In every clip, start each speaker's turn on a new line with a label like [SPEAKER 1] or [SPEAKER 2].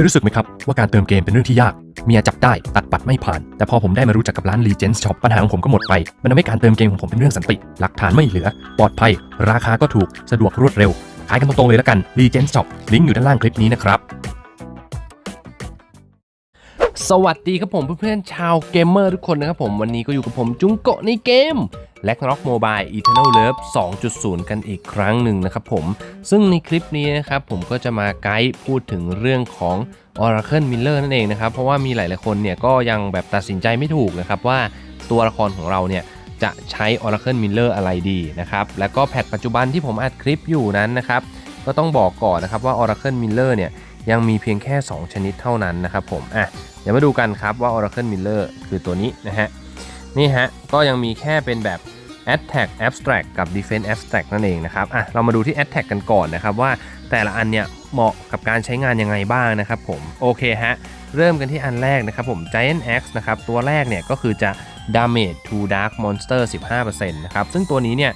[SPEAKER 1] ยรู้สึกไหมครับ ว่าการเติมเกมเป็นเรื่องที่ยาก เมียจับได้ตัดปัดไม่ผ่าน แต่พอผมได้มารู้จักกับร้าน Legends Shop ปัญหาของผมก็หมดไป มันทำให้การเติมเกมของผมเป็นเรื่องสันติ หลักฐานไม่เหลือ ปลอดภัย ราคาก็ถูกสะดวกรวดเร็ว ขายกันตรงๆเลยแล้วกัน Legends Shop ลิงก์อยู่ด้านล่างคลิปนี้นะครับ
[SPEAKER 2] สวัสดีครับผมเพื่อนๆชาวเกมเมอร์ทุกคนนะครับผมวันนี้ก็อยู่กับผมจุงโกะในเกม l a g n a r o k Mobile Eternal Love 2.0 กันอีกครั้งหนึ่งนะครับผม ซึ่งในคลิปนี้นะครับผมก็จะมาไกด์พูดถึงเรื่องของ Oracle Miller นั่นเองนะครับ เพราะว่ามีหลายๆคนเนี่ยก็ยังแบบตัดสินใจไม่ถูกนะครับว่าตัวละครของเราเนี่ยจะใช้ Oracle Miller อะไรดีนะครับ แล้วก็แพทปัจจุบันที่ผมอัดคลิปอยู่นั้นนะครับก็ต้องบอกก่อนนะครับว่า Oracle Miller เนี่ยยังมีเพียงแค่ 2 ชนิดเท่านั้นนะครับผมอะ เดี๋ยวมาดูกันครับว่า Oracle Miller คือตัวนี้นะฮะ นี่ฮะ ก็ยังมีแค่เป็นแบบ Attack Abstract กับ Defense Abstract นั่นเองนะครับอะเรามาดูที่ Attack กันก่อนนะครับว่าแต่ละอันเนี่ยเหมาะกับการใช้งานยังไงบ้างนะครับผม โอเคฮะ เริ่มกันที่อันแรกนะครับผม Giant Axe นะครับ ตัวแรกเนี่ยก็คือจะ Damage to Dark Monster 15%นะครับ ซึ่งตัวนี้เนี่ย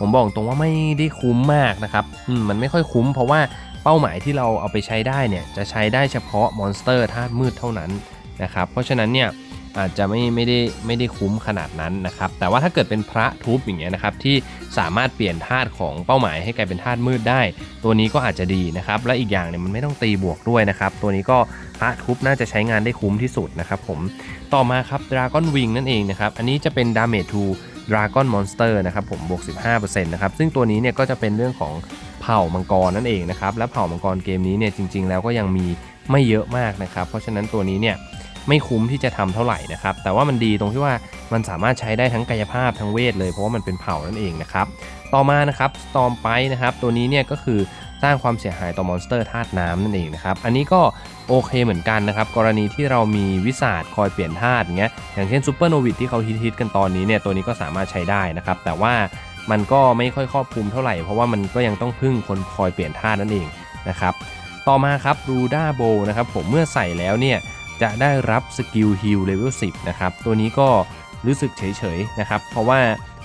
[SPEAKER 2] ผมบอกตรงว่าไม่ได้คุ้มมากนะครับอืมมันไม่ค่อยคุ้มเพราะว่า เป้าหมายที่เราเอาไปใช้ได้เนี่ยจะใช้ได้เฉพาะมอนสเตอร์ธาตุมืดเท่านั้นนะครับเพราะฉะนั้นเนี่ยอาจจะไม่ไม่ได้ไม่ได้คุ้มขนาดนั้นนะครับแต่ว่าถ้าเกิดเป็นพระทุบอย่างเงี้ยนะครับที่สามารถเปลี่ยนธาตุของเป้าหมายให้กลายเป็นธาตุมืดได้ ตัวนี้ก็อาจจะดีนะครับและอีกอย่างเนี่ยมันไม่ต้องตีบวกด้วยนะครับตัวนี้ก็พระทุบน่าจะใช้งานได้คุ้มที่สุดนะครับผมต่อมาครับ Dragon Wing นั่นเองนะครับอันนี้จะเป็น Damage to Dragon Monster นะครับผมบวก 15%นะครับซึ่งตัวนี้เนี่ยก็จะเป็นเรื่องของ เผ่ามังกรนั่นเองนะครับและเผ่ามังกรเกมนี้เนี่ยจริง ๆ แล้วก็ยังมีไม่เยอะมากนะครับเพราะฉะนั้นตัวนี้เนี่ยไม่คุ้มที่จะทำเท่าไหร่นะครับ แต่ว่ามันดีตรงที่ว่ามันสามารถใช้ได้ทั้งกายภาพทั้งเวทเลยเพราะว่ามันเป็นเผ่านั่นเองนะครับ ต่อมานะครับ Storm p i นะครับ ตัวนี้เนี่ยก็คือสร้างความเสียหายต่อมอนสเตอร์ธาตุน้ำนั่นเองนะครับ อันนี้ก็โอเคเหมือนกันนะครับ กรณีที่เรามีวิสาดคอยเปลี่ยนธาตุอย่างเงี้ย อย่างเช่นซูเปอร์โนวิดที่เขาฮิตๆกันตอนนี้เนี่ย ตัวนี้ก็สามารถใช้ได้นะครับ แต่ว่า มันก็ไม่ค่อยครอบคลุมเท่าไหร่ เพราะว่ามันก็ยังต้องพึ่งคนคอยเปลี่ยนธานั่นเองนะครับ ต่อมาครับรูด้าโบนะครับผมเมื่อใส่แล้วเนี่ยจะได้รับสกิลฮิลเลเวล10นะครับตัวนี้ก็รู้สึกเฉยๆนะครับเพราะว่า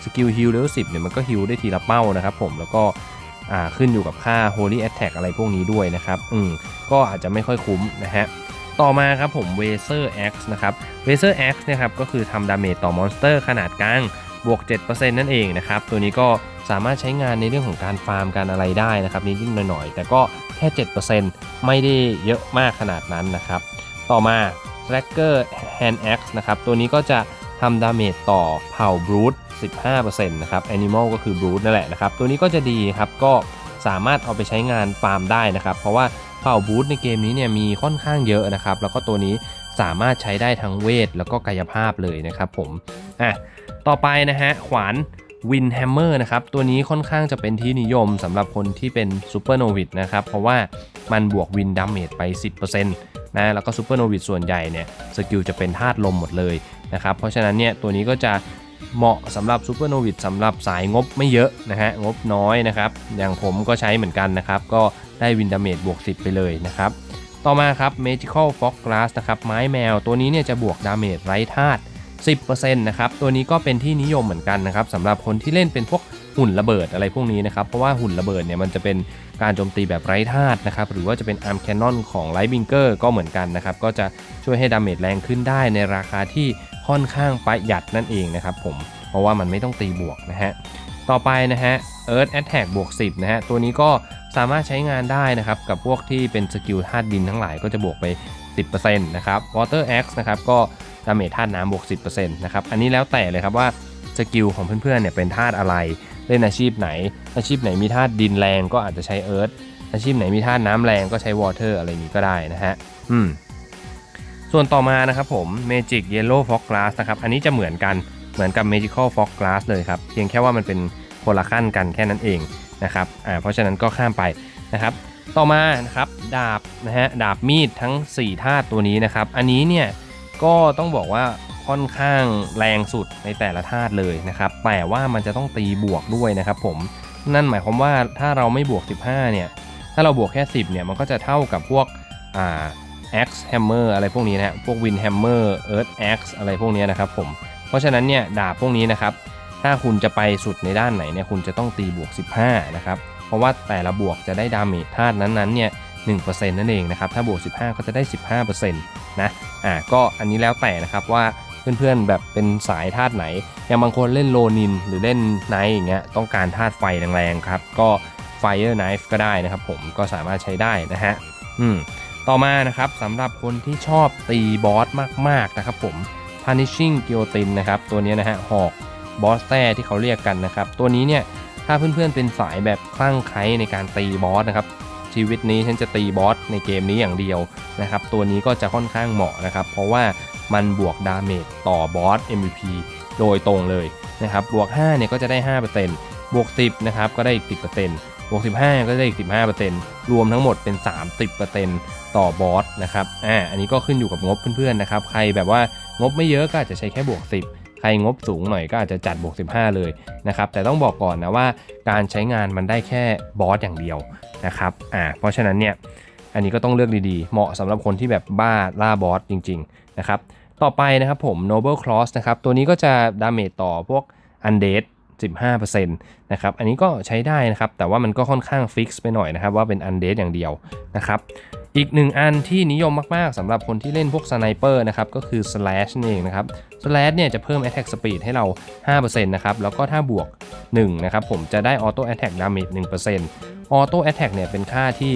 [SPEAKER 2] สกิลฮิลเลเวล10เนี่ยมันก็ฮิลได้ทีละเป้านะครับผมแล้วก็ขึ้นอยู่กับค่า Holy Attack อะไรพวกนี้ด้วยนะครับ อืม ก็อาจจะไม่ค่อยคุ้มนะฮะ ต่อมาครับผม w a s e r X นะครับ w a s e r X นะครับ ก็คือทำดาเมจต่อมอนสเตอร์ขนาดกลาง บวก 7%นั่นเองนะครับ ตัวนี้ก็สามารถใช้งานในเรื่องของการฟาร์มการอะไรได้นะครับนิดๆหน่อยๆ แต่ก็แค่ 7%ไม่ได้เยอะมากขนาดนั้นนะครับ ต่อมา Tracker Hand Axe นะครับ ตัวนี้ก็จะทำดาเมจต่อเผ่า Brute 15%นะครับ Animal ก็คือ Brute นั่นแหละนะครับ ตัวนี้ก็จะดีครับ ก็สามารถเอาไปใช้งานฟาร์มได้นะครับ เพราะว่าเผ่า Brute ในเกมนี้เนี่ยมีค่อนข้างเยอะนะครับ แล้วก็ตัวนี้สามารถใช้ได้ทั้งเวทแล้วก็กายภาพเลยนะครับผม อะ ต่อไปนะฮะ ขวาน Win Hammer นะครับ ตัวนี้ค่อนข้างจะเป็นที่นิยมสำหรับคนที่เป็น Super Novic นะครับ เพราะว่ามันบวก Win Damage ไป 10%นะแล้วก็ Super Novic ส่วนใหญ่เนี่ยสกิลจะเป็นธาตุลมหมดเลยนะครับ เพราะฉะนั้นเนี่ยตัวนี้ก็จะเหมาะสำหรับ Super Novic สำหรับสายงบไม่เยอะนะฮะงบน้อยนะครับ อย่างผมก็ใช้เหมือนกันนะครับ ก็ได้ Win Damage บวก 10 ไปเลยนะครับ ต่อมาครับ Magical Fog Glass นะครับไม้แมวตัวนี้เนี่ยจะบวกดาเมจไร้ธาตุ 10%นะครับตัวนี้ก็เป็นที่นิยมเหมือนกันนะครับสำหรับคนที่เล่นเป็นพวกหุ่นระเบิดอะไรพวกนี้นะครับเพราะว่าหุ่นระเบิดเนี่ยมันจะเป็นการโจมตีแบบไร้ธาตุนะครับหรือว่าจะเป็นอาร์มแคนนอนของไลท์บิงเกอร์ก็เหมือนกันนะครับก็จะช่วยให้ดาเมจแรงขึ้นได้ในราคาที่ค่อนข้างประหยัดนั่นเองนะครับผมเพราะว่ามันไม่ต้องตีบวกนะฮะต่อไปนะฮะ Earth Attack บวก10นะฮะตัวนี้ก็สามารถใช้งานได้นะครับกับพวกที่เป็นสกิลธาตุดินทั้งหลายก็จะบวกไป 10%นะครับ Water Axe นะครับก็ ดาเมจธาตุน้ำบวก 10%นะครับอันนี้แล้วแต่เลยครับว่าสกิลของเพื่อนๆเนี่ยเป็นธาตุอะไรเล่นอาชีพไหน อาชีพไหนมีธาตุดินแรงก็อาจจะใช้ Earth อาชีพไหนมีธาตุน้ำแรงก็ใช้ Water อะไรนี้ก็ได้นะฮะอืมส่วนต่อมานะครับผม Magic Yellow Fog Glass นะครับอันนี้จะเหมือนกันเหมือนกับ Magical Fog Glass เลยครับ เพียงแค่ว่ามันเป็นคนละขั้นกันแค่นั้นเองนะครับอ่าเพราะฉะนั้นก็ข้ามไปนะครับต่อมานะครับดาบนะฮะดาบมีดทั้ง 4 ธาตุตัวนี้นะครับอันนี้เนี่ย ก็ต้องบอกว่าค่อนข้างแรงสุดในแต่ละธาตุเลยนะครับแต่ว่ามันจะต้องตีบวกด้วยนะครับผมนั่นหมายความว่าถ้าเราไม่บวก 15 เนี่ย ถ้าเราบวกแค่ 10 เนี่ย มันก็จะเท่ากับพวกอ่า Axe Hammer อะไรพวกนี้นะฮะพวก Wind Hammer Earth Axe อะไรพวกนี้นะครับผมเพราะฉะนั้นเนี่ยดาบพวกนี้นะครับ ถ้าคุณจะไปสุดในด้านไหนเนี่ยคุณจะต้องตีบวก 15 นะครับ เพราะว่าแต่ละบวกจะได้ดาเมจธาตุนั้นๆเนี่ย 1%นั่นเองนะครับ ถ้าบวก 15 ก็จะได้ 15%นะ อ่า ก็อันนี้แล้วแต่นะครับว่าเพื่อนๆแบบเป็นสายธาตุไหน อย่างบางคนเล่นโลนินหรือเล่นไนท์อย่างเงี้ย ต้องการธาตุไฟแรงๆครับ ก็ Fire Knife ก็ได้นะครับผม ก็สามารถใช้ได้นะฮะ อืม ต่อมานะครับสำหรับคนที่ชอบตีบอสมากๆนะครับผม Punishing Guillotine นะครับ ตัวนี้นะฮะ หอกบอสแต้ที่เขาเรียกกันนะครับ ตัวนี้เนี่ย ถ้าเพื่อนๆเป็นสายแบบคลั่งไคล้ในการตีบอสนะครับ ชีวิตนี้ฉันจะตีบอสในเกมนี้อย่างเดียวนะครับตัวนี้ก็จะค่อนข้างเหมาะนะครับเพราะว่ามันบวกดาเมจต่อบอส MVP โดยตรงเลยนะครับบวก5เนี่ยก็จะได้ 5%บวก 10นะครับก็ได้อีก 10%บวก 15 ก็ได้อีก 15%รวมทั้งหมดเป็น 30%ต่อบอสนะครับอ่าอันนี้ก็ขึ้นอยู่กับงบเพื่อนๆนะครับใครแบบว่างบไม่เยอะก็อาจจะใช้แค่บวก 10 ใครงบสูงหน่อยก็อาจจะจัดบวก 15 เลยนะครับ แต่ต้องบอกก่อนนะว่าการใช้งานมันได้แค่บอสอย่างเดียวนะครับอ่าเพราะฉะนั้นเนี่ยอันนี้ก็ต้องเลือกดีๆ เหมาะสำหรับคนที่แบบบ้าล่าบอสจริงๆนะครับ ต่อไปนะครับผม Noble Cross นะครับ ตัวนี้ก็จะดาเมจต่อพวก Undead 15%นะครับ อันนี้ก็ใช้ได้นะครับ แต่ว่ามันก็ค่อนข้างฟิกซ์ไปหน่อยนะครับ ว่าเป็น Undead อย่างเดียวนะครับ อีกหนึ่งอันที่นิยมมาก ๆสำหรับคนที่เล่นพวกสไนเปอร์นะครับก็คือ Slash นั่นเองนะครับ Slash เนี่ยจะเพิ่ม Attack Speed ให้เรา 5%นะครับแล้วก็ถ้าบวก 1 นะครับ ผมจะได้ Auto Attack Damage 1% Auto Attack เนี่ยเป็นค่าที่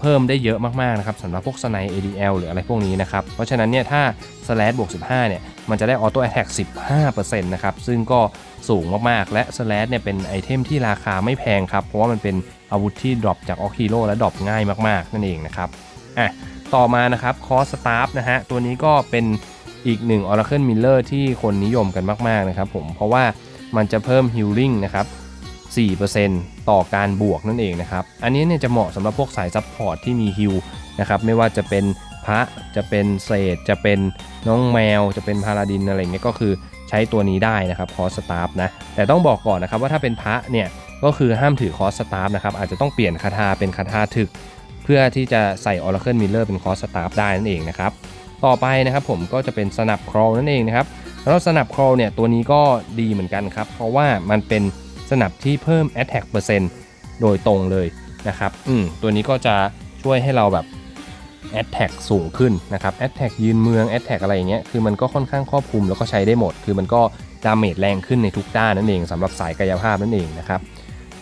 [SPEAKER 2] เพิ่มได้เยอะมาก ๆ นะครับสำหรับพวกสไน ADL หรืออะไรพวกนี้นะครับ เพราะฉะนั้นเนี่ยถ้า slash บวก 15 เนี่ย มันจะได้ auto attack 15%นะครับ ซึ่งก็ สูงมากๆ และ slash เนี่ยเป็นไอเทมที่ราคาไม่แพงครับ เพราะว่ามันเป็นอาวุธที่ดรอปจากออคิโ o และดรอปง่ายมากๆ นั่นเองนะครับอะต่อมานะครับคอสตาฟนะฮะตัวนี้ก็เป็นอีกหนึ่ง Oracle Miller ที่คนนิยมกันมากๆนะครับผมเพราะว่ามันจะเพิ่ม healing นะครับ4%ต่อการบวกนั่นเองนะครับ อันนี้เนี่ยจะเหมาะสำหรับพวกสายซัพพอร์ตที่มีฮิลนะครับไม่ว่าจะเป็นพระจะเป็นเศษ จะเป็นน้องแมว จะเป็นพาราดินอะไรเงี้ยก็คือ ใช้ตัวนี้ได้นะครับคอสตาร์ฟนะแต่ต้องบอกก่อนนะครับว่าถ้าเป็นพระเนี่ยก็คือห้ามถือคอสตาร์ฟนะครับอาจจะต้องเปลี่ยนคาถาเป็นคาถาถึก เพื่อที่จะใส่ Oracle Miller เป็นคอสตาร์ฟได้นั่นเองนะครับต่อไปนะครับผมก็จะเป็นสนับครอลนั่นเองนะครับแล้วสนับครอลเนี่ยตัวนี้ก็ดีเหมือนกันครับ เพราะว่ามันเป็นสนับที่เพิ่ม Attack เปอร์เซ็นต์โดยตรงเลยนะครับอืมตัวนี้ก็จะช่วยให้เราแบบ Attack สูงขึ้นนะครับ Attack ยืนเมือง Attack อะไรอย่างเงี้ยคือมันก็ค่อนข้างครอบคลุมแล้วก็ใช้ได้หมด คือมันก็ดาเมจแรงขึ้นในทุกด้านนั่นเองสำหรับสายกายภาพนั่นเองนะครับ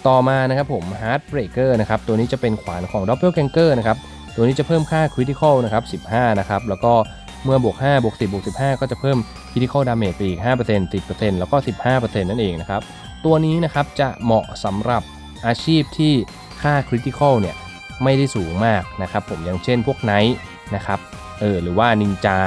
[SPEAKER 2] ต่อมานะครับผม Heartbreaker นะครับตัวนี้จะเป็นขวานของ Doppelganger นะครับตัวนี้จะเพิ่มค่า Critical นะครับ15นะครับแล้วก็เมื่อบวก5บวก10บวก15 ก็จะเพิ่ม Critical Damage ไปอีก 5% 10%แล้วก็ 15%นั่นเองนะครับ ตัวนี้นะครับจะเหมาะสำหรับอาชีพที่ค่า Critical เนี่ย ไม่ได้สูงมากนะครับผมอย่างเช่นพวกไนท์นะครับเออหรือว่านินจา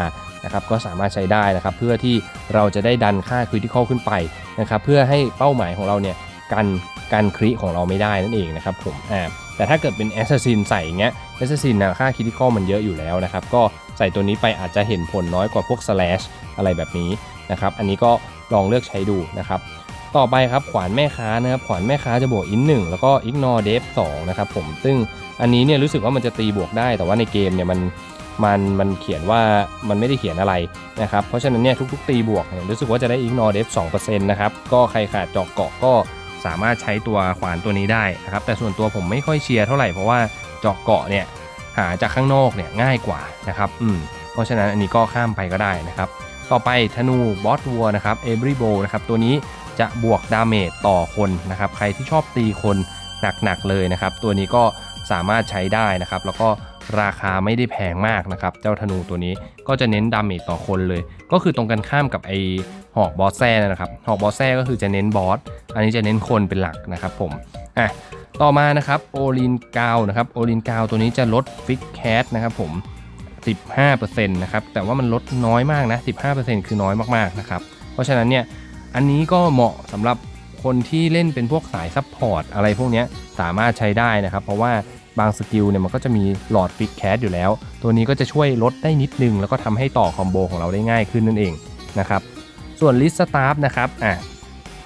[SPEAKER 2] นะครับก็สามารถใช้ได้นะครับเพื่อที่เราจะได้ดันค่า Critical ขึ้นไปนะครับเพื่อให้เป้าหมายของเราเนี่ยกันการคริของเราไม่ได้นั่นเองนะครับผมอ่าแต่ถ้าเกิดเป็นแอสซัสซินใส่เงี้ยแอสซัสซินนะค่า Critical มันเยอะอยู่แล้วนะครับก็ใส่ตัวนี้ไปอาจจะเห็นผลน้อยกว่าพวก Slash อะไรแบบนี้นะครับอันนี้ก็ลองเลือกใช้ดูนะครับต่อไปครับขวานแม่ค้านะครับขวานแม่ค้าจะบวกอินหนึ่งแล้วก็ ignore def 2นะครับผมซึ่ง อันนี้เนี่ยรู้สึกว่ามันจะตีบวกได้ แต่ว่าในเกมเนี่ยมันมันมันเขียนว่ามันไม่ได้เขียนอะไรนะครับ เพราะฉะนั้นเนี่ยทุกๆตีบวกเนี่ยรู้สึกว่าจะได้ ignore def 2%นต์นะครับ ก็ใครขาดเจาะเกาะก็สามารถใช้ตัวขวานตัวนี้ได้นะครับ แต่ส่วนตัวผมไม่ค่อยเชียร์เท่าไหร่เพราะว่าเจาะเกาะเนี่ยหาจากข้างนอกเนี่ยง่ายกว่านะครับ อืม เพราะฉะนั้นอันนี้ก็ข้ามไปก็ได้นะครับ ต่อไปธนูบอสวัวนะครับเอเบรีโบนะครับตัวนี้จะบวกดาเมจต่อคนนะครับ ใครที่ชอบตีคนหนักๆเลยนะครับ ตัวนี้ก็ สามารถใช้ได้นะครับ แล้วก็ราคาไม่ได้แพงมากนะครับ เจ้าธนูตัวนี้ก็จะเน้นดาเมจต่อคนเลย ก็คือตรงกันข้ามกับไอหอกบอสแซ่นะครับหอกบอสแซ่ก็คือจะเน้นบอสอันนี้จะเน้นคนเป็นหลักนะครับผมอะต่อมานะครับโอลินกาวนะครับโอลินกาวตัวนี้จะลดฟิกแคสนะครับผม 15%นะครับแต่ว่ามันลดน้อยมากนะ 15%คือน้อยมากๆนะครับเพราะฉะนั้นเนี่ยอันนี้ก็เหมาะสำหรับคนที่เล่นเป็นพวกสายซัพพอร์ตอะไรพวกนี้สามารถใช้ได้นะครับ เพราะว่า บางสกิลเนี่ยมันก็จะมีหลอดฟิกแคสอยู่แล้ว ตัวนี้ก็จะช่วยลดได้นิดนึง แล้วก็ทำให้ต่อคอมโบของเราได้ง่ายขึ้นนั่นเองนะครับส่วน list staff นะครับอะ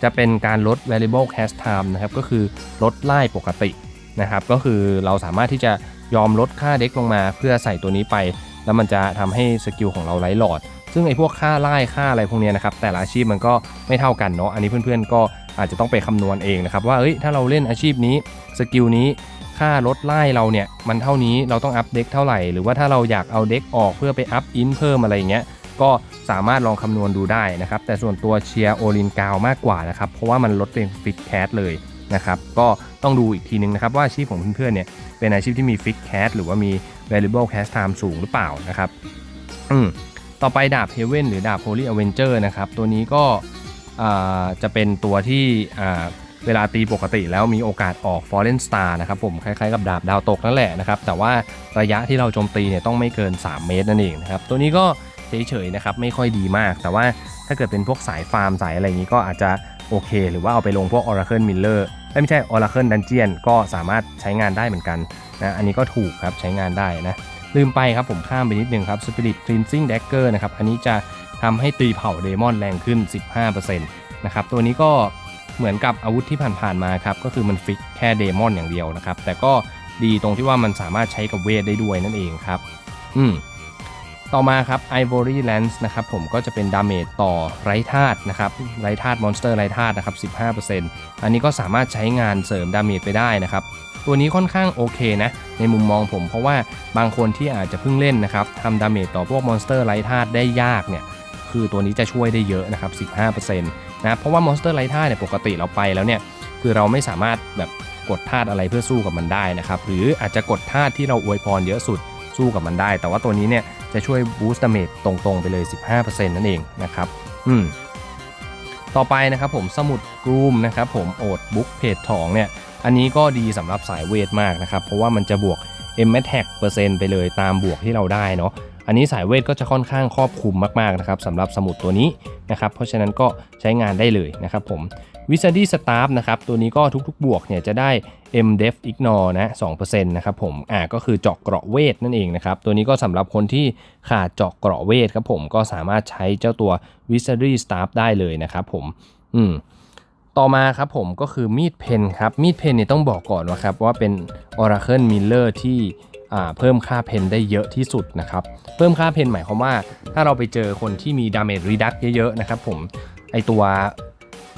[SPEAKER 2] จะเป็นการลด variable cast time นะครับก็คือลดไล่ปกตินะครับก็คือเราสามารถที่จะยอมลดค่าเด็กลงมา เพื่อใส่ตัวนี้ไป แล้วมันจะทำให้สกิลของเราไร้หลอด ซึ่งไอ้พวกค่าไล่ค่าอะไรพวกเนี้ยนะครับแต่ละอาชีพมันก็ไม่เท่ากันเนาะอันนี้เพื่อนๆก็อาจจะต้องไปคำนวณเองนะครับว่าเอ้ยถ้าเราเล่นอาชีพนี้สกิลนี้ ค่ารถไล่เราเนี่ยมันเท่านี้เราต้องอัพเด็กเท่าไหร่ หรือว่าถ้าเราอยากเอาเด็กออกเพื่อไปอัพอินเพิ่มอะไรอย่างเงี้ยก็สามารถลองคำนวณดูได้นะครับ แต่ส่วนตัวเชียร์โอลินกาวมากกว่านะครับ เพราะว่ามันลดเป็นฟิกแคสเลยนะครับ ก็ต้องดูอีกทีนึงนะครับ ว่าอาชีพของเพื่อนๆเนี่ยเป็นอาชีพที่มีฟิกแคสหรือว่ามี variable cash time สูงหรือเปล่านะครับอืมต่อไปดาบเฮเว่นหรือดาบ Holy Avenger นะครับ ตัวนี้ก็อ่าจะเป็นตัวที่อ่า เวลาตีปกติแล้วมีโอกาสออก Fallen Star นะครับผมคล้ายๆกับดาบดาวตกนั่นแหละนะครับ แต่ว่าระยะที่เราโจมตีเนี่ยต้องไม่เกิน 3 เมตรนั่นเองนะครับ ตัวนี้ก็เฉยๆนะครับไม่ค่อยดีมาก แต่ว่าถ้าเกิดเป็นพวกสายฟาร์มสายอะไรอย่างนี้ก็อาจจะโอเค หรือว่าเอาไปลงพวก Oracle Miller เอ้ยไม่ใช่ Oracle Dungeon ก็สามารถใช้งานได้เหมือนกันนะอันนี้ก็ถูกครับใช้งานได้นะลืมไปครับผมข้ามไปนิดนึงครับ Spirit Cleansing Dagger นะครับอันนี้จะทำให้ตีเผาเดมอนแรงขึ้น 15%นะครับตัวนี้ก็ เหมือนกับอาวุธที่ผ่านๆมาครับก็คือมันฟิกแค่เดมอนอย่างเดียวนะครับ แต่ก็ดีตรงที่ว่ามันสามารถใช้กับเวทได้ด้วยนั่นเองครับ อืมต่อมาครับ Ivory Lance นะครับผมก็จะเป็นดาเมจต่อไร้ธาตุนะครับไร้ธาตุมอนสเตอร์ไร้ธาตุนะครับ15%อันนี้ก็สามารถใช้งานเสริมดาเมจไปได้นะครับ ตัวนี้ค่อนข้างโอเคนะ ในมุมมองผมเพราะว่าบางคนที่อาจจะเพิ่งเล่นนะครับทำดาเมจต่อพวกมอนสเตอร์ไร้ธาตุได้ยากเนี่ย คือตัวนี้จะช่วยได้เยอะนะครับ 15%นะเพราะว่ามอนสเตอร์ไร้ธาเนี่ยปกติเราไปแล้วเนี่ยคือเราไม่สามารถแบบกดธาตุอะไรเพื่อสู้กับมันได้นะครับ หรืออาจจะกดธาตุที่เราอวยพรเยอะสุดสู้กับมันได้ แต่ว่าตัวนี้เนี่ยจะช่วยบูสต์ดาเมจตรงๆไปเลย 15%นั่นเองนะครับอืมต่อไปนะครับผมสมุดกรูมนะครับผมโอดบุ๊กเพจทองเนี่ยอันนี้ก็ดีสำหรับสายเวทมากนะครับ เพราะว่ามันจะบวก m a t a c เปอร์เซ็นต์ไปเลยตามบวกที่เราได้เนาะ อันนี้สายเวทก็จะค่อนข้างครอบคลุมมากๆนะครับสำหรับสมุดตัวนี้นะครับเพราะฉะนั้นก็ใช้งานได้เลยนะครับผมวิซ a ดี้สตาฟนะครับตัวนี้ก็ทุกๆ บวกเนี่ยจะได้ M def ignore นะ2%นะครับผมอ่าก็คือเจาะเกราะเวทนั่นเองนะครับตัวนี้ก็สำหรับคนที่ขาดเจาะเกราะเวทครับผมก็สามารถใช้เจ้าตัว Wizardry Staff ได้เลยนะครับผมอืมต่อมาครับผมก็คือมีดเพนครับมีดเพนเนี่ยต้องบอกก่อนว่าครับว่าเป็น Oracle Miller ที่อ่ เพิ่มค่าเพนได้เยอะที่สุดนะครับ เพิ่มค่าเพนหมายความว่า ถ้าเราไปเจอคนที่มี Damage Reduc เยอะๆนะครับผมไอตัว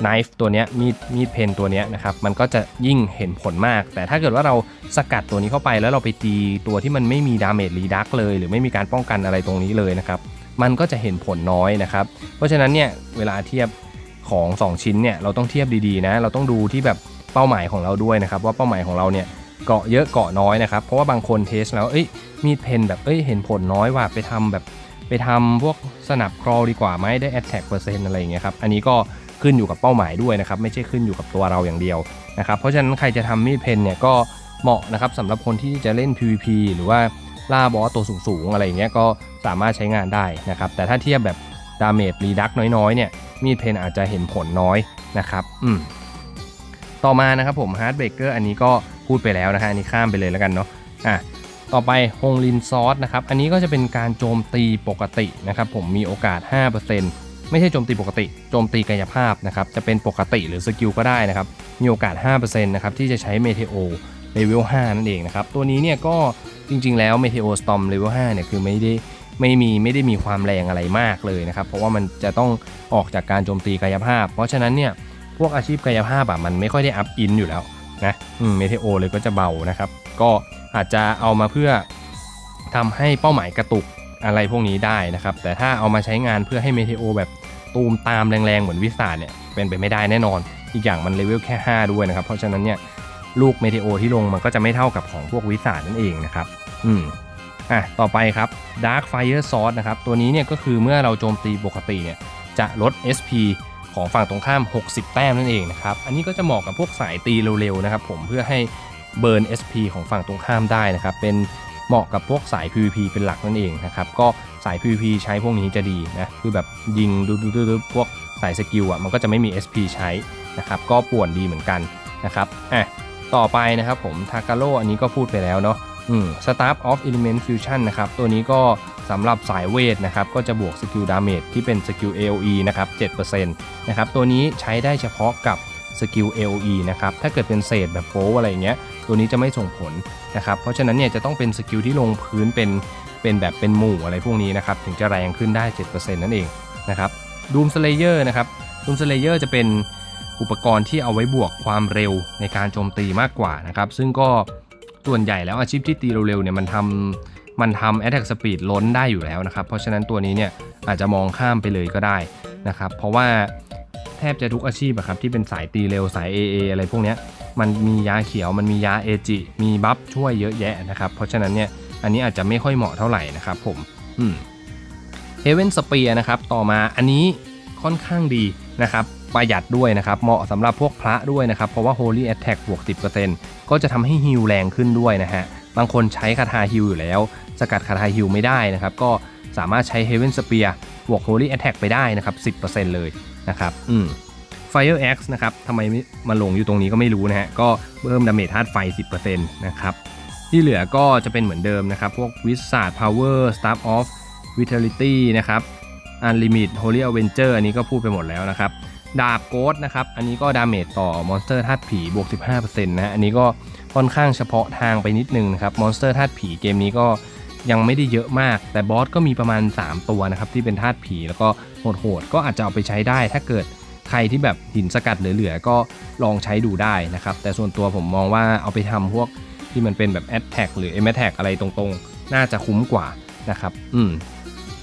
[SPEAKER 2] knife ตัวเนี้ยมีดมีดเพนตัวเนี้ยนะครับมันก็จะยิ่งเห็นผลมาก แต่ถ้าเกิดว่าเราสกัดตัวนี้เข้าไปแล้วเราไปตีตัวที่มันไม่มี Damage Reduc เลย หรือไม่มีการป้องกันอะไรตรงนี้เลยนะครับมันก็จะเห็นผลน้อยนะครับ เพราะฉะนั้นเนี่ยเวลาเทียบของ 2 ชิ้นเนี่ยเราต้องเทียบดีๆนะ เราต้องดูที่แบบเป้าหมายของเราด้วยนะครับ ว่าเป้าหมายของเราเนี่ย เกาะเยอะเกาะน้อยนะครับ เพราะว่าบางคนเทสแล้วเอ้ยมีดเพนแบบเอ้ยเห็นผลน้อยว่ะไปทำแบบไปทำพวกสนับครอลดีกว่าไหมได้ attack เปอร์เซ็นต์อะไรอย่างเงี้ยครับอันนี้ก็ขึ้นอยู่กับเป้าหมายด้วยนะครับไม่ใช่ขึ้นอยู่กับตัวเราอย่างเดียวนะครับเพราะฉะนั้นใครจะทำมีดเพนเนี่ยก็เหมาะนะครับสำหรับคนที่จะเล่น PVP หรือว่าล่าบอสตัวสูงๆอะไรอย่างเงี้ยก็สามารถใช้งานได้นะครับแต่ถ้าเทียบแบบดาเมจรีดักน้อยๆเนี่ยมีดเพนอาจจะเห็นผลน้อยนะครับอืมต่อมานะครับผมฮาร์ดเบรกเกอร์อันนี้ก็ พูดไปแล้วนะฮะอันนี้ข้ามไปเลยแล้วกันเนาะอะต่อไปฮงลินซอสนะครับ อันนี้ก็จะเป็นการโจมตีปกตินะครับผมมีโอกาส 5%ไม่ใช่โจมตีปกติ โจมตีกายภาพนะครับ จะเป็นปกติหรือสกิลก็ได้นะครับ มีโอกาส 5%นะครับที่จะใช้เมเทโอเลเวล 5 นั่นเองนะครับ ตัวนี้เนี่ยก็จริงๆแล้วเมเทโอสตอมเลเวล 5 เนี่ยคือไม่ได้ไม่มีไม่ได้มีความแรงอะไรมากเลยนะครับ เพราะว่ามันจะต้องออกจากการโจมตีกายภาพ เพราะฉะนั้นเนี่ยพวกอาชีพกายภาพอะมันไม่ค่อยได้อัพอินอยู่แล้ว นะเมเทโอเลยก็จะเบานะครับ ก็อาจจะเอามาเพื่อทำให้เป้าหมายกระตุกอะไรพวกนี้ได้นะครับ แต่ถ้าเอามาใช้งานเพื่อให้เมเทโอแบบตูมตามแรงๆ เหมือนวิสาเนี่ยเป็นไปไม่ได้แน่นอน อีกอย่างมันเลเวลแค่ 5 ด้วยนะครับ เพราะฉะนั้นเนี่ยลูกเมเทโอที่ลงมันก็จะไม่เท่ากับของพวกวิสานั่นเองนะครับ อืมอะต่อไปครับ Dark Fire Sword นะครับ ตัวนี้เนี่ยก็คือเมื่อเราโจมตีปกติเนี่ยจะลด SP ของฝั่งตรงข้าม 60 แต้มนั่นเองนะครับ อันนี้ก็จะเหมาะกับพวกสายตีเร็วๆนะครับผมเพื่อให้เบิร์น SP ของฝั่งตรงข้ามได้นะครับ เป็นเหมาะกับพวกสาย PVP เป็นหลักนั่นเองนะครับ ก็สาย PVP ใช้พวกนี้จะดีนะ คือแบบยิงดูๆๆพวกสายสกิลอะมันก็จะไม่มี SP ใช้นะครับ ก็ป่วนดีเหมือนกันนะครับ อะ ต่อไปนะครับผม ทากาโ o อันนี้ก็พูดไปแล้วเนาะ Staff of Element Fusion นะครับ ตัวนี้ก็สำหรับสายเวทนะครับ ก็จะบวกสกิลดาเมจที่เป็นสกิล AOE นะครับ7%นะครับ ตัวนี้ใช้ได้เฉพาะกับสกิล AOE นะครับ ถ้าเกิดเป็นเศษแบบโฟอะไรเงี้ย ตัวนี้จะไม่ส่งผลนะครับ เพราะฉะนั้นเนี่ยจะต้องเป็นสกิลที่ลงพื้นเป็นเป็นแบบเป็นหมู่อะไรพวกนี้นะครับ ถึงจะแรงขึ้นได้ 7%นั่นเองนะครับ Doom Slayer นะครับ Doom Slayer จะเป็นอุปกรณ์ที่เอาไว้บวกความเร็วในการโจมตีมากกว่านะครับ ซึ่งก็ ส่วนใหญ่แล้วอาชีพที่ตีเร็วๆเนี่ยมันทำมันทำ attack speed ล้นได้อยู่แล้วนะครับ เพราะฉะนั้นตัวนี้เนี่ยอาจจะมองข้ามไปเลยก็ได้นะครับ เพราะว่าแทบจะทุกอาชีพอะครับที่เป็นสายตีเร็วสาย AA อะไรพวกนี้มันมียาเขียวมันมียาเอจิมีบัฟช่วยเยอะแยะนะครับ เพราะฉะนั้นเนี่ยอันนี้อาจจะไม่ค่อยเหมาะเท่าไหร่นะครับผมอืมเฮเวนสเปียนะครับต่อมาอันนี้ค่อนข้างดีนะครับ ประหยัดด้วยนะครับ เหมาะสำหรับพวกพระด้วยนะครับ เพราะว่า Holy Attack บวก 10%ก็จะทำให้ฮิลแรงขึ้นด้วยนะฮะ บางคนใช้คาถาฮิลอยู่แล้ว สกัดคาถาฮิลไม่ได้นะครับ ก็สามารถใช้ Heaven Spear บวก Holy Attack ไปได้นะครับ 10%เลยนะครับ อืม Fire Axe นะครับทำไมมาลงอยู่ตรงนี้ก็ไม่รู้นะฮะ ก็เพิ่มดาเมจธาตุไฟ 10%นะครับ ที่เหลือก็จะเป็นเหมือนเดิมนะครับ พวก Wizard Power Staff of Vitality นะครับ Unlimit Holy Avenger อันนี้ก็พูดไปหมดแล้วนะครับ ดาบโกดนะครับ อันนี้ก็ดาเมจต่อมอนสเตอร์ธาตุผีบวก 15%นะฮะอันนี้ก็ค่อนข้างเฉพาะทางไปนิดนึงนะครับมอนสเตอร์ธาตุผีเกมนี้ก็ยังไม่ได้เยอะมาก แต่บอสก็มีประมาณ 3 ตัวนะครับ ที่เป็นธาตุผีแล้วก็โหดๆก็อาจจะเอาไปใช้ได้ ถ้าเกิดใครที่แบบหินสกัดเหลือๆก็ลองใช้ดูได้นะครับ แต่ส่วนตัวผมมองว่าเอาไปทำพวกที่มันเป็นแบบ a t t a c k หรือ m a t t a c k อะไรตรงๆ น่าจะคุ้มกว่านะครับ อืม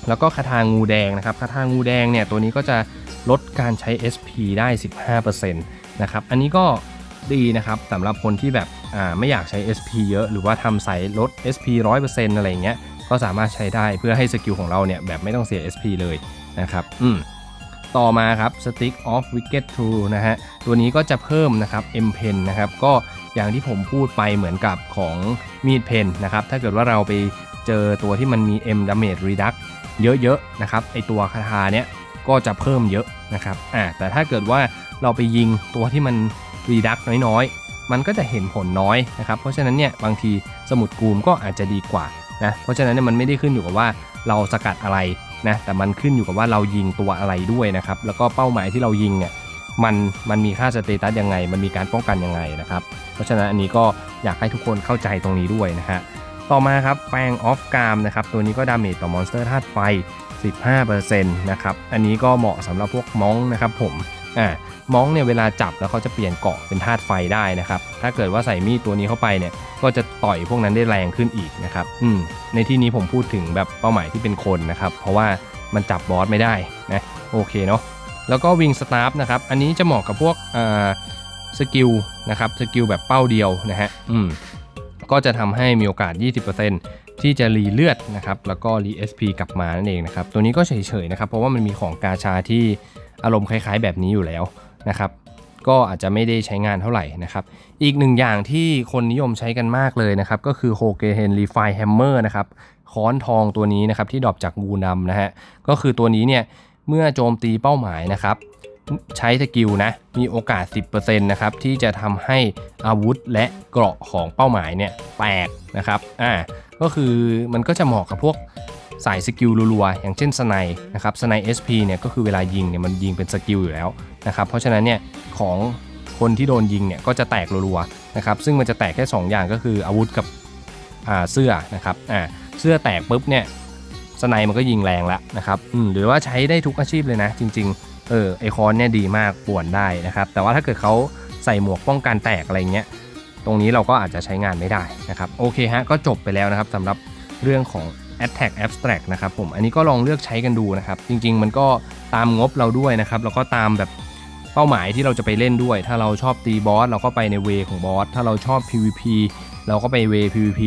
[SPEAKER 2] แล้วก็คาถางูแดงนะครับคาถางูแดงเนี่ยตัวนี้ก็จะ ลดการใช้ SP ได้ 15%นะครับ อันนี้ก็ดีนะครับสำหรับคนที่แบบไม่อยากใช้ SP เยอะ หรือว่าทำใส่ลด SP 100%อะไรอย่างเงี้ย ก็สามารถใช้ได้เพื่อให้สกิลของเราเนี่ยแบบไม่ต้องเสีย SP เลยนะครับอืมต่อมาครับ Stick of Wicked True นะฮะ ตัวนี้ก็จะเพิ่มนะครับ M Pen นะครับ ก็อย่างที่ผมพูดไปเหมือนกับของมีดเพนนะครับ ถ้าเกิดว่าเราไปเจอตัวที่มันมี M Damage Reduct เยอะๆนะครับ ไอตัวคาถาเนี้ย ก็จะเพิ่มเยอะนะครับอ่าแต่ถ้าเกิดว่าเราไปยิงตัวที่มันรีดักน้อยๆ มันก็จะเห็นผลน้อยนะครับ เพราะฉะนั้นเนี่ยบางทีสมุดกูมก็อาจจะดีกว่านะ เพราะฉะนั้นเนี่ยมันไม่ได้ขึ้นอยู่กับว่าเราสกัดอะไรนะแต่มันขึ้นอยู่กับว่าเรายิงตัวอะไรด้วยนะครับ แล้วก็เป้าหมายที่เรายิงเนี่ยมันมันมีค่าสเตตัสยังไง มันมีการป้องกันยังไงนะครับ เพราะฉะนั้นอันนี้ก็อยากให้ทุกคนเข้าใจตรงนี้ด้วยนะฮะต่อมาครับแปลงออฟกามนะครับตัวนี้ก็ดาเมจต่อมอนสเตอร์ธาตุไฟ 15%นะครับ อันนี้ก็เหมาะสำหรับพวกมองนะครับผมอ่ามองเนี่ยเวลาจับแล้วเขาจะเปลี่ยนเกาะเป็นธาตุไฟได้นะครับ ถ้าเกิดว่าใส่มีดตัวนี้เข้าไปเนี่ย ก็จะต่อยพวกนั้นได้แรงขึ้นอีกนะครับ อืม ในที่นี้ผมพูดถึงแบบเป้าหมายที่เป็นคนนะครับ เพราะว่ามันจับบอสไม่ได้นะ โอเคเนาะ แล้วก็วิงสตาร์ฟนะครับ อันนี้จะเหมาะกับพวกอ่าสกิลนะครับ สกิลแบบเป้าเดียวนะฮะ อืม ก็จะทำให้มีโอกาส 20% ที่จะรีเลือดนะครับแล้วก็รี SP กลับมานั่นเองนะครับตัวนี้ก็เฉยๆนะครับเพราะว่ามันมีของกาชาที่อารมณ์คล้ายๆ แบบนี้อยู่แล้วนะครับก็อาจจะไม่ได้ใช้งานเท่าไหร่นะครับอีกหนึ่งอย่างที่คนนิยมใช้กันมากเลยนะครับก็คือโฮเกเฮนรีไฟแฮมเมอร์นะครับค้อนทองตัวนี้นะครับที่ดรอปจากงูนำนะฮะก็คือตัวนี้เนี่ยเมื่อโจมตีเป้าหมายนะครับ ใช้สกิลนะ มีโอกาส 10%นะครับ ที่จะทำให้อาวุธและเกราะของเป้าหมายเนี่ยแตกนะครับ อ่า ก็คือมันก็จะเหมาะกับพวกสายสกิลรัวๆ อย่างเช่นสไนนะครับสไน SP เนี่ยก็คือเวลายิงเนี่ยมันยิงเป็นสกิลอยู่แล้วนะครับ เพราะฉะนั้นเนี่ยของคนที่โดนยิงเนี่ยก็จะแตกรัวๆนะครับ ซึ่งมันจะแตกแค่ 2 อย่างก็คืออาวุธกับอ่าเสื้อนะครับอ่าเสื้อแตกปุ๊บเนี่ยสไนมันก็ยิงแรงล้วนะครับอืมหรือว่าใช้ได้ทุกอาชีพเลยนะจริง ๆ เออไอคอนเนี่ยดีมากป่วนได้นะครับ แต่ว่าถ้าเกิดเขาใส่หมวกป้องกันแตกอะไรเงี้ยตรงนี้เราก็อาจจะใช้งานไม่ได้นะครับโอเคฮะก็จบไปแล้วนะครับสำหรับเรื่องของ Attack Abstract นะครับผมอันนี้ก็ลองเลือกใช้กันดูนะครับ จริง ๆ มันก็ตามงบเราด้วยนะครับแล้วก็ตามแบบเป้าหมายที่เราจะไปเล่นด้วย ถ้าเราชอบตีบอสเราก็ไปในเวของบอสถ้าเราชอบ PVP เราก็ไปเว PVP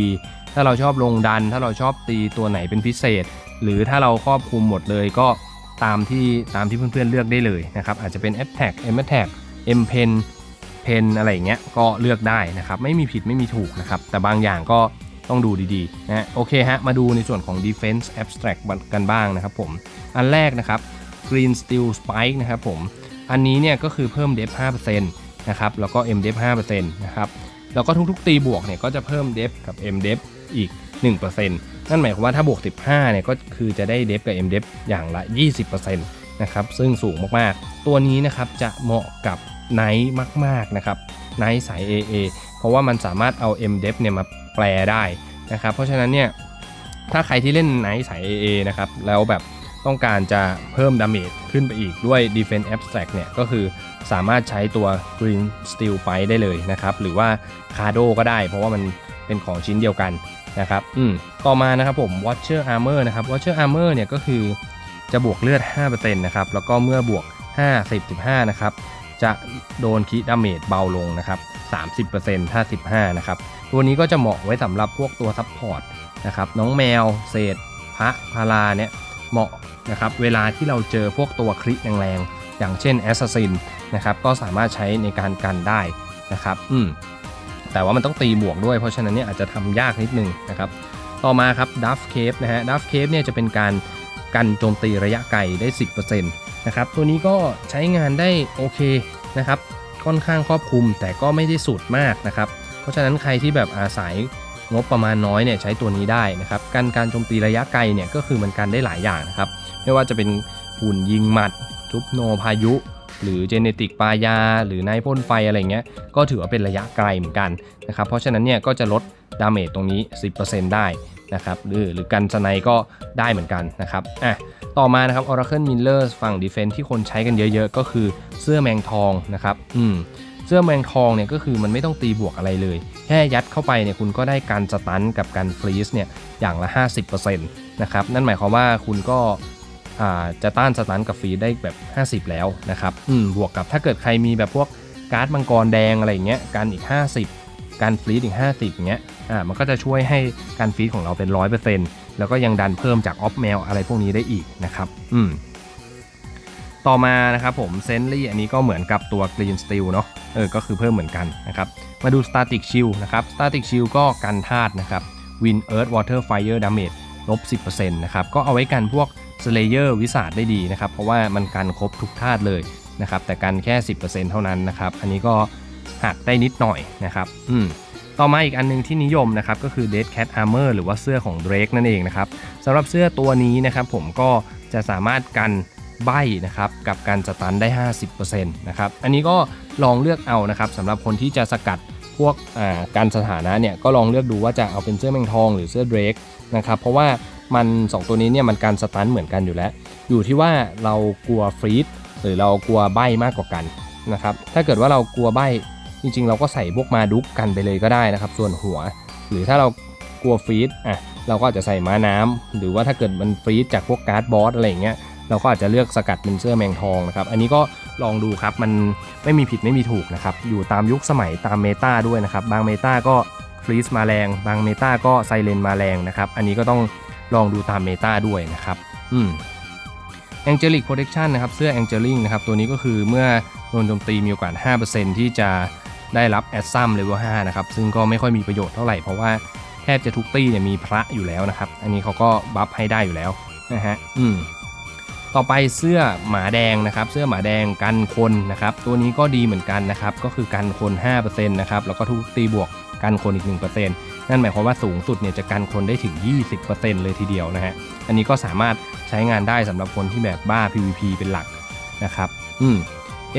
[SPEAKER 2] ถ้าเราชอบลงดัน ถ้าเราชอบตีตัวไหนเป็นพิเศษ หรือถ้าเราครอบคลุมหมดเลยก็ ตามที่ตามที่เพื่อนๆเลือกได้เลยนะครับ อาจจะเป็น Attack M Attack M Pen เพนอะไรอย่างเงี้ยก็เลือกได้นะครับ ไม่มีผิดไม่มีถูกนะครับ แต่บางอย่างก็ต้องดูดีๆนะโอเคฮะ มาดูในส่วนของ defense abstract กันบ้างนะครับผม อันแรกนะครับ green steel spike นะครับผม อันนี้เนี่ยก็คือเพิ่ม def 5%นะครับ แล้วก็ m def 5%นะครับ แล้วก็ทุกๆตีบวกเนี่ยก็จะเพิ่ม def กับ m def อีก 1%นั่นหมายความว่าถ้าบวก 15เนี่ยก็คือจะได้ def กับ m def อย่างละ 20%นะครับซึ่งสูงมากๆ ตัวนี้นะครับจะเหมาะกับไนท์มากๆนะครับไนท์สาย AA เพราะว่ามันสามารถเอา m d e f เนี่ยมาแปลได้นะครับเพราะฉะนั้นเนี่ยถ้าใครที่เล่นไนท์สาย AA นะครับแล้วแบบต้องการจะเพิ่มดาเมจขึ้นไปอีกด้วย Defense Abstract เนี่ยก็คือสามารถใช้ตัว Green Steel ไปได้เลยนะครับ หรือว่า Cardo ก็ได้ เพราะว่ามัน เป็นของชิ้นเดียวกันนะครับอืมต่อมานะครับผม Watcher Armor นะครับ Watcher Armor เนี่ยก็คือจะบวกเลือด 5%นะครับ แล้วก็เมื่อบวก5 10 15นะครับ จะโดนคิดาเมจเบาลงนะครับ 30%ถ้า15นะครับ ตัวนี้ก็จะเหมาะไว้สำหรับพวกตัวซัพพอร์ตนะครับ น้องแมว เศษ พระพาราเนี่ย เหมาะนะครับ เวลาที่เราเจอพวกตัวคลิกแรงๆ อย่างเช่น Assassin นะครับ ก็สามารถใช้ในการกันได้นะครับ อืม แต่ว่ามันต้องตีบวกด้วย เพราะฉะนั้นเนี่ยอาจจะทำยากนิดนึงนะครับ ต่อมาครับ Duff Cape นะฮะ Duff Cape เนี่ยจะเป็นการกันโจมตีระยะไกลได้ 10%นะครับ ตัวนี้ก็ใช้งานได้โอเคนะครับ ค่อนข้างครอบคลุมแต่ก็ไม่ได้สุดมากนะครับ เพราะฉะนั้นใครที่แบบอาศัยงบประมาณน้อยเนี่ยใช้ตัวนี้ได้นะครับ การการโจมตีระยะไกลเนี่ยก็คือมันกันได้หลายอย่างนะครับ ไม่ว่าจะเป็นหุ่นยิงหมัด ทุบโนพายุ หรือเจเนติกปายา หรือนายพ่นไฟอะไรเงี้ยก็ถือว่าเป็นระยะไกลเหมือนกันนะครับเพราะฉะนั้นเนี่ยก็จะลดดาเมจตรงนี้ 10%ได้นะครับหรือหรือกันสไนก็ได้เหมือนกันนะครับอะต่อมานะครับ Oracle Miller ฝั่ง Defense ที่คนใช้กันเยอะๆ ก็คือเสื้อแมงทองนะครับอืมเสื้อแมงทองเนี่ยก็คือมันไม่ต้องตีบวกอะไรเลย แค่ยัดเข้าไปเนี่ยคุณก็ได้การสตันกับการฟรีซเนี่ยอย่างละ 50%นะครับนั่นหมายความว่าคุณก็ จะต้านสตันกับฟรีได้แบบ 50 แล้วนะครับอืมบวกกับถ้าเกิดใครมีแบบพวกการ์ดมังกรแดงอะไรอย่างเงี้ยการอีก 50 การฟรีดอีก 50อย่างเงี้ยอ่ามันก็จะช่วยให้การฟรีดของเราเป็น 100%แล้วก็ยังดันเพิ่มจากออฟแมวอะไรพวกนี้ได้อีกนะครับอืมต่อมานะครับผมเซนลี่อันนี้ก็เหมือนกับตัว Green Steel เนาะเออก็คือเพิ่มเหมือนกันนะครับมาดู Static Shield นะครับ Static Shield ก็กันธาตุนะครับ Wind Earth Water Fire Damage ลบ10%นะครับก็เอาไว้กันพวก Slayer วิสาดได้ดีนะครับ เพราะว่ามันกันครบทุกธาตุเลยนะครับ แต่กันแค่ 10%เท่านั้นนะครับ อันนี้ก็หักได้นิดหน่อยนะครับอืมต่อมาอีกอันหนึงที่นิยมนะครับก็คือ Dead Cat Armor หรือว่าเสื้อของ Drake นั่นเองนะครับสำหรับเสื้อตัวนี้นะครับผมก็จะสามารถกันใบนะครับกับการสตันได้ 50%นะครับอันนี้ก็ลองเลือกเอานะครับสำหรับคนที่จะสกัดพวกการสถานะเนี่ยก็ลองเลือกดูว่าจะเอาเป็นเสื้อแมงทองหรือเสื้อ Drake นะครับเพราะว่า มัน 2 ตัวนี้เนี่ยมันการสตันเหมือนกันอยู่แล้ว อยู่ที่ว่าเรากลัวฟรีดหรือเรากลัวใบมากกว่ากันนะครับถ้าเกิดว่าเรากลัวใบจริง ๆ เราก็ใส่พวกมาดุกกันไปเลยก็ได้นะครับ ส่วนหัว หรือถ้าเรากลัวฟรีดอะเราก็อาจจะใส่ม้าน้ำหรือว่าถ้าเกิดมันฟรีดจากพวกการ์ดบอสอะไรอย่างเงี้ยเราก็อาจจะเลือกสกัดเป็นเสื้อแมงทองนะครับ อันนี้ก็ลองดูครับ มันไม่มีผิดไม่มีถูกนะครับ อยู่ตามยุคสมัยตามเมตาด้วยนะครับ บางเมตาก็ฟรีซมาแรง บางเมตาก็ไซเลนมาแรงนะครับ อันนี้ก็ต้อง ลองดูตามเมตาด้วยนะครับอืม Angelic Protection นะครับเสื้อ Angelic นะครับตัวนี้ก็คือเมื่อโดนโจมตีมีโอกาส 5%ที่จะได้รับแอดซัมเลเวล5นะครับซึ่งก็ไม่ค่อยมีประโยชน์เท่าไหร่เพราะว่าแทบจะทุกตี้เนี่ยมีพระอยู่แล้วนะครับ อันนี้เขาก็บัฟให้ได้อยู่แล้วนะฮะอืมต่อไปเสื้อหมาแดงนะครับ เสื้อหมาแดงกันคนนะครับ ตัวนี้ก็ดีเหมือนกันนะครับ ก็คือกันคน 5%นะครับแล้วก็ทุกตีบวกกันคนอีก 1% นั่นหมายความว่าสูงสุดเนี่ยจะกันคนได้ถึง 20%เลยทีเดียวนะฮะ อันนี้ก็สามารถใช้งานได้สำหรับคนที่แบบบ้า PVP เป็นหลักนะครับอืม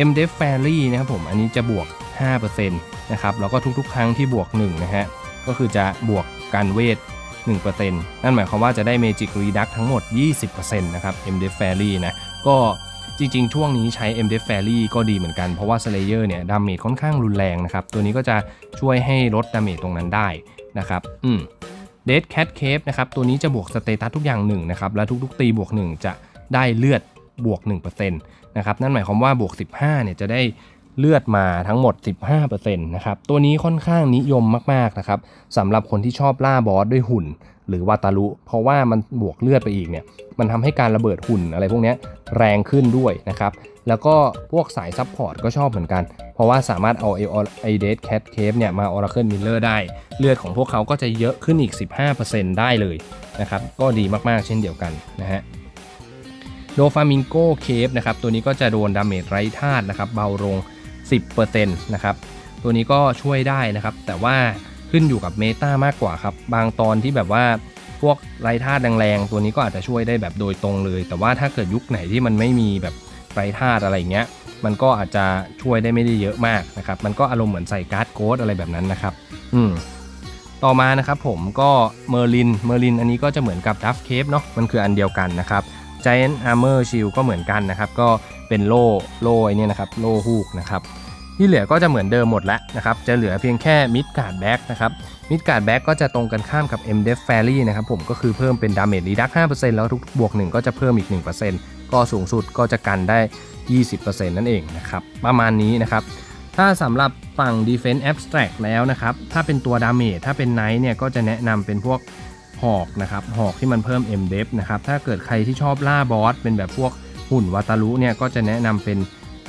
[SPEAKER 2] M Def Fairy นะครับผมอันนี้จะบวก 5%นะครับแล้วก็ทุกๆ ครั้งที่บวก 1 นะฮะ ก็คือจะบวกการเวท 1%นั่นหมายความว่าจะได้ Magic Reduct ทั้งหมด 20%นะครับ M Def Fairy นะก็จริงๆ ช่วงนี้ใช้ M Def Fairy ก็ดีเหมือนกัน เพราะว่า Slayer เนี่ยดาเมจค่อนข้างรุนแรงนะครับ ตัวนี้ก็จะช่วยให้ลดดาเมจตรงนั้นได้ นะครับอืม Dead Cat Cave นะครับตัวนี้จะบวกสเตตัสทุกอย่าง1นะครับและทุกๆตีบวก 1 จะได้เลือดบวก1%นะครับนั่นหมายความว่าบวก 15เนี่ยจะได้เลือดมาทั้งหมด 15%นะครับตัวนี้ค่อนข้างนิยมมากๆนะครับสำหรับคนที่ชอบล่าบอสด้วยหุ่น หรือวาตารุเพราะว่ามันบวกเลือดไปอีกเนี่ยมันทำให้การระเบิดหุ่นอะไรพวกนี้แรงขึ้นด้วยนะครับแล้วก็พวกสายซับพอร์ตก็ชอบเหมือนกัน เพราะว่าสามารถเอาไอเดสแคทเคฟเนี่ยมา Oracle Miller ได้ เลือดของพวกเขาก็จะเยอะขึ้นอีก 15%ได้เลยนะครับ ก็ดีมากๆเช่นเดียวกันนะฮะโดฟามิงโกเคฟนะครับ ตัวนี้ก็จะโดนดาเมจไร้ธาตุนะครับ เบาลง 10%นะครับ ตัวนี้ก็ช่วยได้นะครับ แต่ว่าขึ้นอยู่กับเมตามากกว่าครับ บางตอนที่แบบว่าพวกไร้ธาตุแรงๆตัวนี้ก็อาจจะช่วยได้แบบโดยตรงเลย แต่ว่าถ้าเกิดยุคไหนที่มันไม่มีแบบ ไร้ธาตุอะไรอย่างเงี้ยมันก็อาจจะช่วยได้ไม่ได้เยอะมากนะครับ มันก็อารมณ์เหมือนใส่การ์ดโกดอะไรแบบนั้นนะครับ อืมต่อมานะครับผมก็เมอร์ลิน เมอร์ลินอันนี้ก็จะเหมือนกับดัฟเคฟเนาะ มันคืออันเดียวกันนะครับ Giant Armor Shield ก็เหมือนกันนะครับ ก็เป็นโล่ โล่ไอ้นี่นะครับ โล่ฮูกนะครับ ที่เหลือก็จะเหมือนเดิมหมดแล้วนะครับ จะเหลือเพียงแค่มิดการ์ดแบ็กนะครับมิดการ์ดแบ็กก็จะตรงกันข้ามกับ M Def Fairy นะครับผม ก็คือเพิ่มเป็นดาเมจรีดัก5%แล้วทุกบวก 1 ก็จะเพิ่มอีก 1% ก็สูงสุดก็จะกันได้ 20%นั่นเองนะครับ ประมาณนี้นะครับ ถ้าสำหรับฝั่ง Defense Abstract แล้วนะครับ ถ้าเป็นตัวดาเมจถ้าเป็นไนท์เนี่ยก็จะแนะนำเป็นพวกหอกนะครับ หอกที่มันเพิ่ม M Def นะครับ ถ้าเกิดใครที่ชอบล่าบอส เป็นแบบพวกหุ่นวาตารุเนี่ยก็จะแนะนำเป็น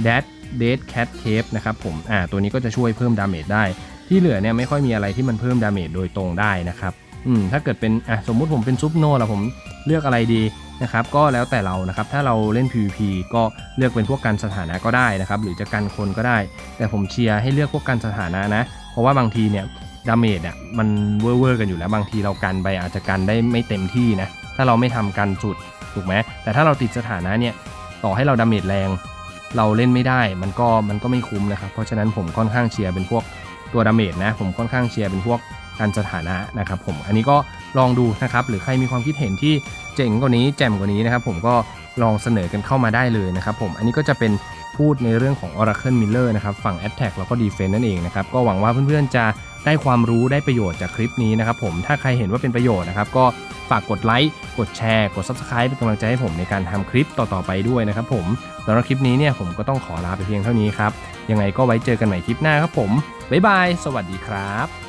[SPEAKER 2] Dead Dead Cat Cave นะครับผม อ่า ตัวนี้ก็จะช่วยเพิ่มดาเมจได้ ที่เหลือเนี่ยไม่ค่อยมีอะไรที่มันเพิ่มดาเมจโดยตรงได้นะครับ อืมถ้าเกิดเป็นอะสมมุติผมเป็นซุปโนล่ะผมเลือกอะไรดีนะครับก็แล้วแต่เรานะครับถ้าเราเล่น PVP ก็เลือกเป็นพวกกันสถานะก็ได้นะครับหรือจะกันคนก็ได้ แต่ผมเชียร์ให้เลือกพวกกันสถานะนะ เพราะว่าบางทีเนี่ยดาเมจอะมันเวอร์เวอร์กันอยู่แล้วบางทีเรากันไปอาจจะกันได้ไม่เต็มที่นะถ้าเราไม่ทำกันสุดถูกไหมแต่ถ้าเราติดสถานะเนี่ยต่อให้เราดาเมจแรง เราเล่นไม่ได้มันก็มันก็ไม่คุ้มนะครับเพราะฉะนั้นผมค่อนข้างเชียร์เป็นพวกตัวดาเมจนะผมค่อนข้างเชียร์เป็นพวก การสถานะนะครับผมอันนี้ก็ลองดูนะครับหรือใครมีความคิดเห็นที่เจ๋งกว่านี้แจ่มกว่านี้นะครับผมก็ลองเสนอกันเข้ามาได้เลยนะครับผมอันนี้ก็จะเป็นพูดในเรื่องของ Oracle Miller นะครับฝั่ง Attack แล้วก็ Defense นั่นเองนะครับก็หวังว่าเพื่อนๆจะได้ความรู้ได้ประโยชน์จากคลิปนี้นะครับผมถ้าใครเห็นว่าเป็นประโยชน์นะครับก็ฝากกดไลค์กดแชร์ กด Subscribe เป็นกำลังใจให้ผมในการทำคลิปต่อๆไปด้วยนะครับผมสำหรับคลิปนี้เนี่ยผมก็ต้องขอลาไปเพียงเท่านี้ครับยังไงก็ไว้เจอกันใหม่คลิปหน้าครับผมบ๊ายบายสวัสดีครับ